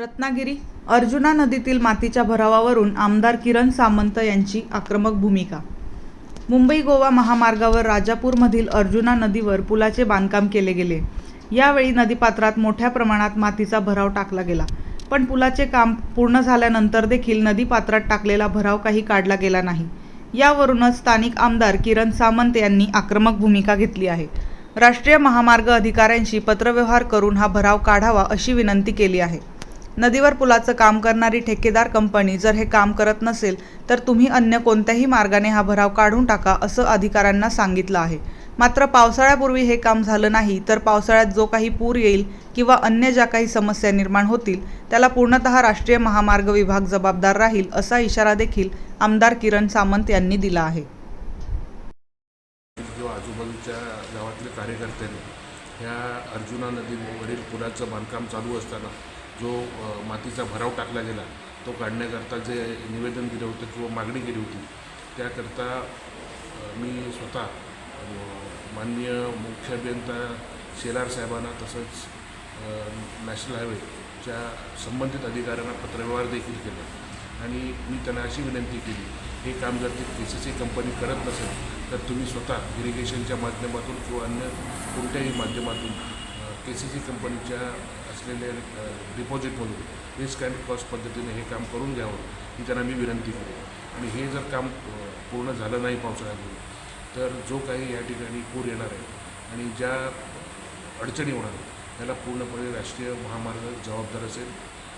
रत्नागिरी अर्जुना नदीतील मातीच्या भरावावरून आमदार किरण सामंत यांची आक्रमक भूमिका. मुंबई गोवा महामार्गावर राजापूरमधील अर्जुना नदीवर पुलाचे बांधकाम केले गेले. यावेळी नदीपात्रात मोठ्या प्रमाणात मातीचा भराव टाकला गेला. पण पुलाचे काम पूर्ण झाल्यानंतर देखील नदीपात्रात टाकलेला भराव काही काढला गेला नाही. यावरूनच स्थानिक आमदार किरण सामंत यांनी आक्रमक भूमिका घेतली आहे. राष्ट्रीय महामार्ग अधिकाऱ्यांशी पत्रव्यवहार करून हा भराव काढावा अशी विनंती केली आहे. नदीवर पुलाचं काम करणारी ठेकेदार कंपनी जर हे काम करत नसेल तर तुम्ही अन्य कोणत्याही मार्गाने हा भराव काढून टाका असं अधिकाऱ्यांना सांगितलं आहे. मात्र पावसाळ्यापूर्वी हे काम झालं नाही तर पावसाळ्यात जो काही पूर येईल किंवा अन्य ज्या काही समस्या निर्माण होतील त्याला पूर्णतः राष्ट्रीय महामार्ग विभाग जबाबदार राहील असा इशारा देखील आमदार किरण सामंत यांनी दिला आहे. आजूबाजूच्या गावातल्या कार्यकर्त्यांनी ह्या अर्जुना नदीवरील पुलाचं बांधकाम चालू असताना जो मातीचा भराव टाकला गेला तो काढण्याकरता जे निवेदन दिलं होतं किंवा मागणी केली होती त्याकरता मी स्वतः माननीय मुख्य अभियंता शेलार साहेबांना तसंच नॅशनल हायवेच्या संबंधित अधिकाऱ्यांना पत्रव्यवहार देखील केला. आणि मी त्यांना अशी विनंती केली हे काम जर ती के सी सी कंपनी करत नसेल तर तुम्ही स्वतः इरिगेशनच्या माध्यमातून किंवा अन्य कोणत्याही माध्यमातून के सी सी कंपनीच्या असलेले डिपॉझिटमधून रिस्क अँड कॉस्ट पद्धतीने हे काम करून घ्यावं ही त्यांना मी विनंती केली आणि हे जर काम पूर्ण झालं नाही पावसाळ्यामध्ये तर जो काही या ठिकाणी पूर येणार आहे आणि ज्या अडचणी होणार आहेत त्याला पूर्णपणे राष्ट्रीय महामार्ग जबाबदार असेल